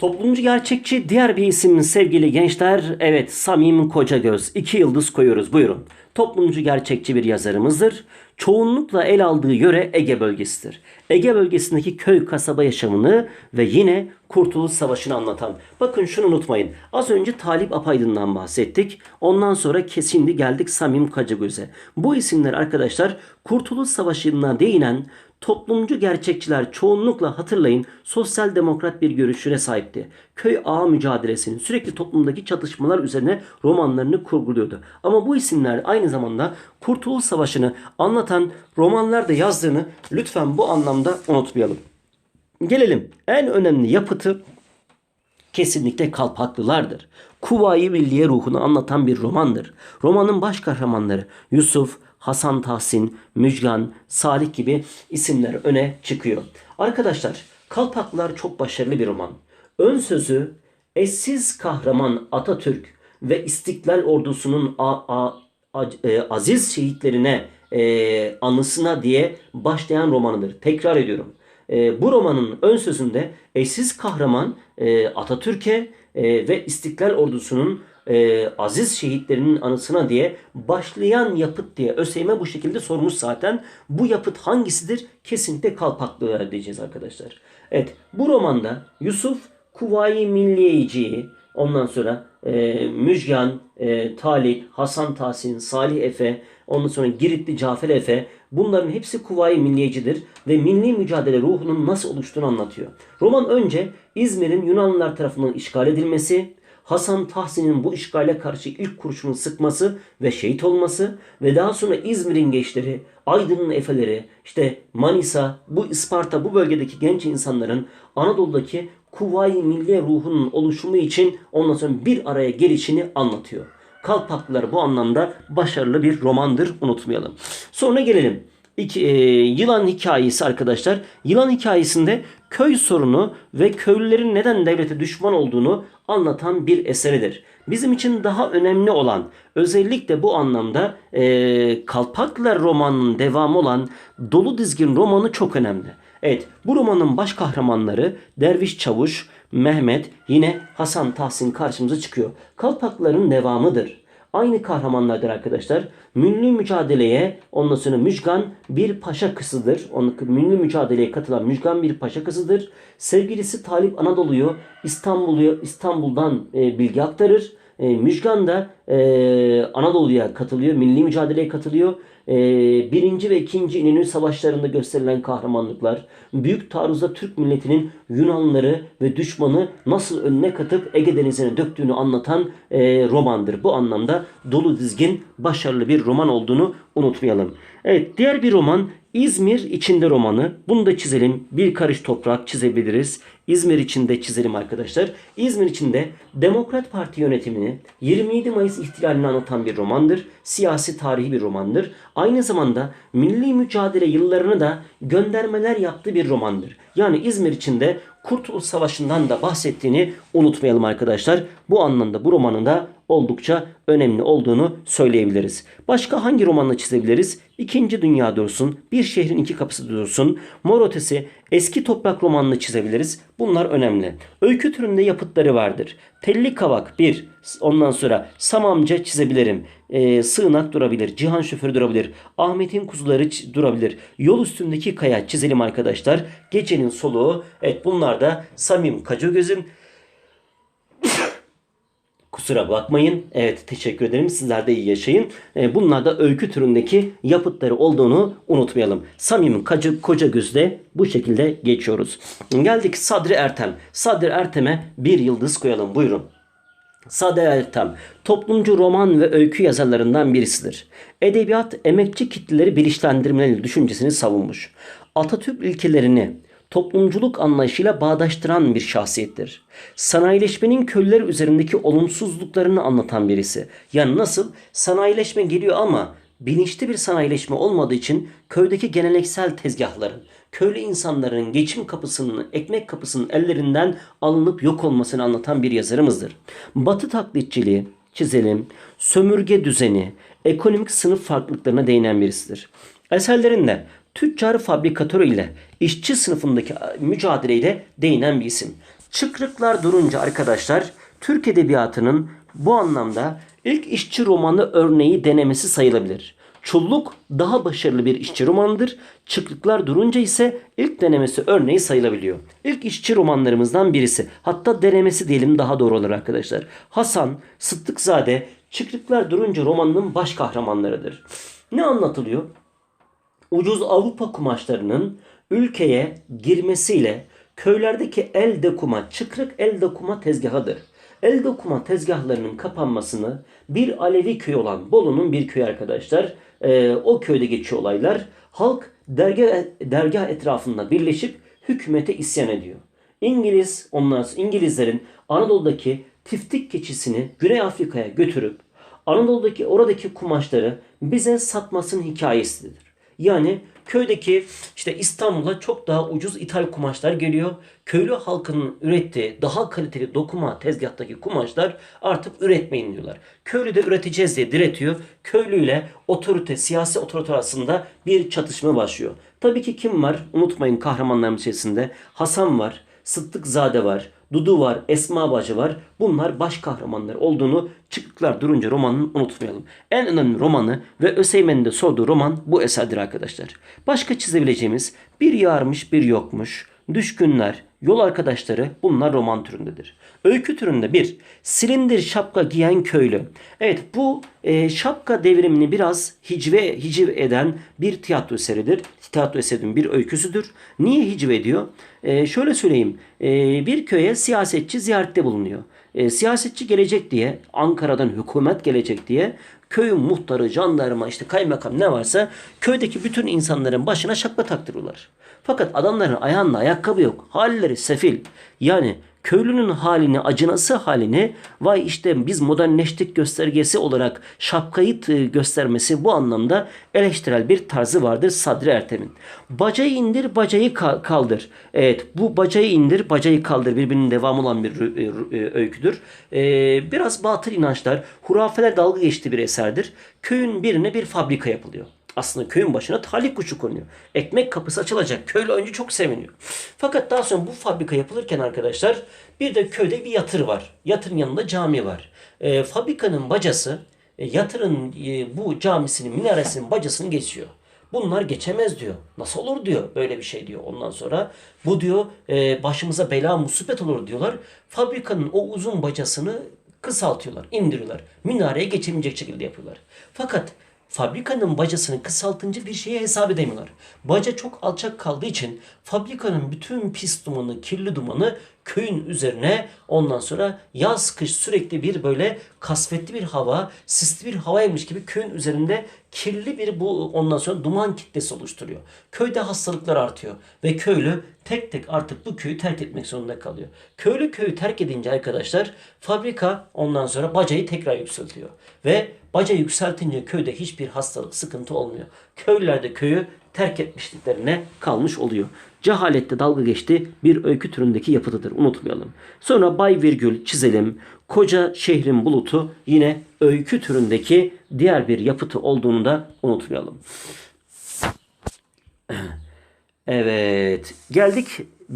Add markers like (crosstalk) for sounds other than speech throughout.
Toplumcu gerçekçi diğer bir isim sevgili gençler. Evet Samim Kocagöz. İki yıldız koyuyoruz buyurun. Toplumcu gerçekçi bir yazarımızdır. Çoğunlukla el aldığı yöre Ege bölgesidir. Ege bölgesindeki köy kasaba yaşamını ve yine Kurtuluş Savaşı'nı anlatan. Bakın şunu unutmayın. Az önce Talip Apaydın'dan bahsettik. Ondan sonra kesindi geldik Samim Kocagöz'e. Bu isimler arkadaşlar Kurtuluş Savaşı'na değinen Toplumcu gerçekçiler çoğunlukla hatırlayın sosyal demokrat bir görüşüne sahipti. Köy ağa mücadelesinin sürekli toplumdaki çatışmalar üzerine romanlarını kurguluyordu. Ama bu isimler aynı zamanda Kurtuluş Savaşı'nı anlatan romanlar da yazdığını lütfen bu anlamda unutmayalım. Gelelim en önemli yapıtı kesinlikle Kalpaklılardır. Kuvayi Milliye ruhunu anlatan bir romandır. Romanın baş kahramanları Yusuf, Hasan Tahsin, Müjgan, Salih gibi isimler öne çıkıyor. Arkadaşlar Kalpaklılar çok başarılı bir roman. Ön sözü eşsiz kahraman Atatürk ve İstiklal Ordusu'nun a- a- a- e, aziz şehitlerine e, anısına diye başlayan romanıdır. Tekrar ediyorum. E, bu romanın ön sözünde eşsiz kahraman e, Atatürk'e e, ve İstiklal Ordusu'nun e, aziz şehitlerinin anısına diye başlayan yapıt diye ÖSYM bu şekilde sormuş zaten. Bu yapıt hangisidir? Kesinlikle Kalpaklılar diyeceğiz arkadaşlar. Evet bu romanda Yusuf Kuvayi Milliyeci'yi ondan sonra e, Müjgan, e, Talip, Hasan Tahsin, Salih Efe, ondan sonra Giritli Cafer Efe bunların hepsi Kuvayi Milliyecidir ve milli mücadele ruhunun nasıl oluştuğunu anlatıyor. Roman önce İzmir'in Yunanlılar tarafından işgal edilmesi, Hasan Tahsin'in bu işgale karşı ilk kurşunu sıkması ve şehit olması ve daha sonra İzmir'in gençleri, Aydın'ın efeleri, işte Manisa, bu Isparta bu bölgedeki genç insanların Anadolu'daki Kuvayi Milliye ruhunun oluşumu için ondan sonra bir araya gelişini anlatıyor. Kalpaklılar bu anlamda başarılı bir romandır unutmayalım. Sonra gelelim. İki, e, yılan hikayesi arkadaşlar. Yılan hikayesinde köy sorunu ve köylülerin neden devlete düşman olduğunu anlatan bir eseridir. Bizim için daha önemli olan özellikle bu anlamda e, Kalpaklar romanının devamı olan Dolu Dizgin romanı çok önemli. Evet bu romanın baş kahramanları Derviş Çavuş, Mehmet yine Hasan Tahsin karşımıza çıkıyor. Kalpakların devamıdır. Aynı kahramanlardır arkadaşlar. Milli mücadeleye ondan sonra Müjgan bir paşa kızıdır. Onun milli mücadeleye katılan Müjgan bir paşa kızıdır. Sevgilisi Talip Anadolu'yu İstanbul'u İstanbul'dan e, bilgi aktarır. E, Müjgan da e, Anadolu'ya katılıyor. Milli mücadeleye katılıyor. E, birinci ve ikinci İnönü savaşlarında gösterilen kahramanlıklar, büyük taarruzda Türk milletinin Yunanlıları ve düşmanı nasıl önüne katıp Ege Denizi'ne döktüğünü anlatan e, romandır. Bu anlamda dolu dizgin başarılı bir roman olduğunu unutmayalım. Evet diğer bir roman İzmir içinde romanı. Bunu da çizelim. Bir karış toprak çizebiliriz. İzmir içinde çizelim arkadaşlar. İzmir içinde Demokrat Parti yönetimini 27 Mayıs ihtilalini anlatan bir romandır. Siyasi tarihi bir romandır. Aynı zamanda milli mücadele yıllarını da göndermeler yaptığı bir romandır. Yani İzmir içinde Kurtuluş Savaşı'ndan da bahsettiğini unutmayalım arkadaşlar. Bu anlamda bu romanın da oldukça önemli olduğunu söyleyebiliriz. Başka hangi romanla çizebiliriz? İkinci Dünya dursun, Bir Şehrin iki Kapısı dursun, Mor Ötesi, Eski Toprak romanını çizebiliriz. Bunlar önemli. Öykü türünde yapıtları vardır. Telli Kavak bir, ondan sonra Samamca çizebilirim. Ee, sığınak durabilir, Cihan Şoförü durabilir, Ahmet'in Kuzuları durabilir. Yol üstündeki kaya çizelim arkadaşlar. Gecenin soluğu, evet bunlar da Samim Kacagöz'ün Kusura bakmayın. Evet teşekkür ederim. Sizler de iyi yaşayın. Ee, Bunlar da öykü türündeki yapıtları olduğunu unutmayalım. Samim Kacı Koca Göz'de bu şekilde geçiyoruz. Geldik Sadri Ertem. Sadri Ertem'e bir yıldız koyalım. Buyurun. Sadri Ertem, toplumcu roman ve öykü yazarlarından birisidir. Edebiyat, emekçi kitleleri bilinçlendirmeli düşüncesini savunmuş. Atatürk ilkelerini, toplumculuk anlayışıyla bağdaştıran bir şahsiyettir. Sanayileşmenin köylüler üzerindeki olumsuzluklarını anlatan birisi. Yani nasıl? Sanayileşme geliyor ama bilinçli bir sanayileşme olmadığı için köydeki geleneksel tezgahların, köylü insanların geçim kapısının, ekmek kapısının ellerinden alınıp yok olmasını anlatan bir yazarımızdır. Batı taklitçiliği, çizelim, sömürge düzeni, ekonomik sınıf farklılıklarına değinen birisidir. Eserlerinde tüccar fabrikatörü ile işçi sınıfındaki mücadeleyle değinen bir isim. Çıkrıklar durunca arkadaşlar Türk Edebiyatı'nın bu anlamda ilk işçi romanı örneği denemesi sayılabilir. Çulluk daha başarılı bir işçi romanıdır. Çıkrıklar durunca ise ilk denemesi örneği sayılabiliyor. İlk işçi romanlarımızdan birisi. Hatta denemesi diyelim daha doğru olur arkadaşlar. Hasan Sıddıkzade Çıkrıklar durunca romanının baş kahramanlarıdır. Ne anlatılıyor? Ucuz Avrupa kumaşlarının ülkeye girmesiyle köylerdeki el dokuma, çıkrık el dokuma tezgahıdır. El dokuma tezgahlarının kapanmasını bir Alevi köy olan Bolu'nun bir köyü arkadaşlar. e, o köyde geçiyor olaylar. Halk dergah, dergah etrafında birleşip hükümete isyan ediyor. İngiliz, onlar İngilizlerin Anadolu'daki tiftik keçisini Güney Afrika'ya götürüp Anadolu'daki oradaki kumaşları bize satmasının hikayesidir. Yani köydeki işte İstanbul'a çok daha ucuz ithal kumaşlar geliyor. Köylü halkının ürettiği daha kaliteli dokuma tezgahtaki kumaşlar artık üretmeyin diyorlar. Köylü de üreteceğiz diye diretiyor. Köylüyle otorite, siyasi otorite arasında bir çatışma başlıyor. Tabii ki kim var? Unutmayın kahramanlarımın içerisinde Hasan var, Sıddıkzade var, Dudu var, Esma Bacı var. Bunlar baş kahramanlar olduğunu Çıkıklar Durunca romanını unutmayalım. En önemli romanı ve Öseymen'in de sorduğu roman bu eserdir arkadaşlar. Başka çizebileceğimiz bir yarmış bir yokmuş, düşkünler, yol arkadaşları bunlar roman türündedir. Öykü türünde bir silindir şapka giyen köylü. Evet bu e, şapka devrimini biraz hicve hiciv eden bir tiyatro eseridir. Tiyatro eserinin bir öyküsüdür. Niye hicve ediyor? E, şöyle söyleyeyim. E, bir köye siyasetçi ziyarette bulunuyor. E, siyasetçi gelecek diye Ankara'dan hükümet gelecek diye köyün muhtarı, jandarma, işte kaymakam ne varsa köydeki bütün insanların başına şapka taktırıyorlar. Fakat adamların ayağında ayakkabı yok. Halleri sefil. Yani köylünün halini, acınası halini vay işte biz modernleştik göstergesi olarak şapkayı t- göstermesi bu anlamda eleştirel bir tarzı vardır Sadri Ertem'in. Bacayı indir, bacayı ka- kaldır. Evet bu bacayı indir, bacayı kaldır birbirinin devamı olan bir e, e, öyküdür. Biraz batıl inançlar, hurafeler dalga geçtiği bir eserdir. Köyün birine bir fabrika yapılıyor. Aslında köyün başına talih kuşu konuyor. Ekmek kapısı açılacak. Köylü önce çok seviniyor. Fakat daha sonra bu fabrika yapılırken arkadaşlar bir de köyde bir yatır var. Yatırın yanında cami var. Ee, fabrikanın bacası e, yatırın e, bu camisinin minaresinin bacasını geçiyor. Bunlar geçemez diyor. Nasıl olur diyor böyle bir şey diyor. Ondan sonra bu diyor e, başımıza bela musibet olur diyorlar. Fabrikanın o uzun bacasını kısaltıyorlar, indiriyorlar. Minareye geçemeyecek şekilde yapıyorlar. Fakat fabrikanın bacasını kısaltınca bir şeye hesap edemiyorlar. Baca çok alçak kaldığı için fabrikanın bütün pis dumanı, kirli dumanı köyün üzerine ondan sonra yaz kış sürekli bir böyle kasvetli bir hava, sisli bir havaymış gibi köyün üzerinde kirli bir bu ondan sonra duman kitlesi oluşturuyor. Köyde hastalıklar artıyor ve köylü tek tek artık bu köyü terk etmek zorunda kalıyor. Köylü köyü terk edince arkadaşlar fabrika ondan sonra bacayı tekrar yükseltiyor. Ve baca yükseltince köyde hiçbir hastalık, sıkıntı olmuyor. Köylüler de köyü terk etmişliklerine kalmış oluyor. Cehalette dalga geçti bir öykü türündeki yapıtıdır unutmayalım. Sonra bay virgül çizelim. Koca şehrin bulutu yine öykü türündeki diğer bir yapıtı olduğunu da unutmayalım. (clears throat) Evet. Geldik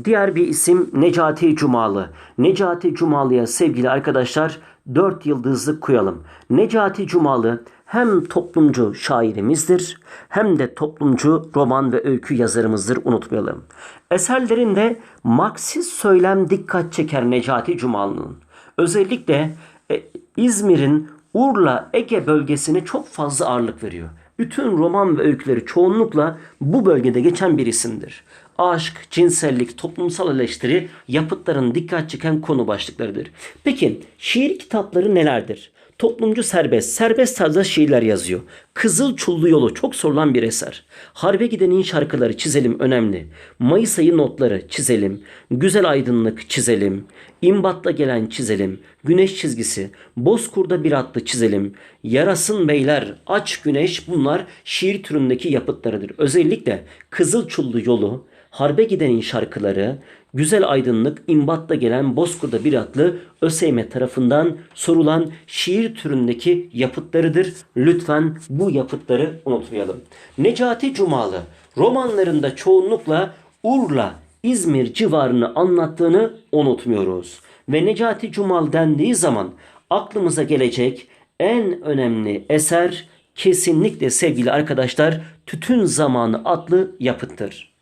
diğer bir isim Necati Cumalı. Necati Cumalı'ya sevgili arkadaşlar dört yıldızlık koyalım. Necati Cumalı hem toplumcu şairimizdir hem de toplumcu roman ve öykü yazarımızdır unutmayalım. Eserlerinde Marksist söylem dikkat çeker Necati Cumalı'nın. Özellikle e, İzmir'in Urla Ege bölgesine çok fazla ağırlık veriyor. Bütün roman ve öyküleri çoğunlukla bu bölgede geçen bir isimdir. Aşk, cinsellik, toplumsal eleştiri yapıtların dikkat çeken konu başlıklarıdır. Peki şiir kitapları nelerdir? Toplumcu serbest, serbest tarzda şiirler yazıyor. Kızıl Çullu Yolu çok sorulan bir eser. Harbe gidenin şarkıları çizelim önemli. Mayıs ayı notları çizelim. Güzel aydınlık çizelim. İmbatla gelen çizelim. Güneş çizgisi. Bozkur'da bir atlı çizelim. Yarasın beyler, aç güneş bunlar şiir türündeki yapıtlarıdır. Özellikle Kızıl Çullu Yolu, Harbe gidenin şarkıları, Güzel Aydınlık, İmbat'ta gelen Bozkur'da bir atlı ÖSYM tarafından sorulan şiir türündeki yapıtlarıdır. Lütfen bu yapıtları unutmayalım. Necati Cumalı romanlarında çoğunlukla Urla, İzmir civarını anlattığını unutmuyoruz. Ve Necati Cumal dendiği zaman aklımıza gelecek en önemli eser kesinlikle sevgili arkadaşlar Tütün Zamanı adlı yapıttır.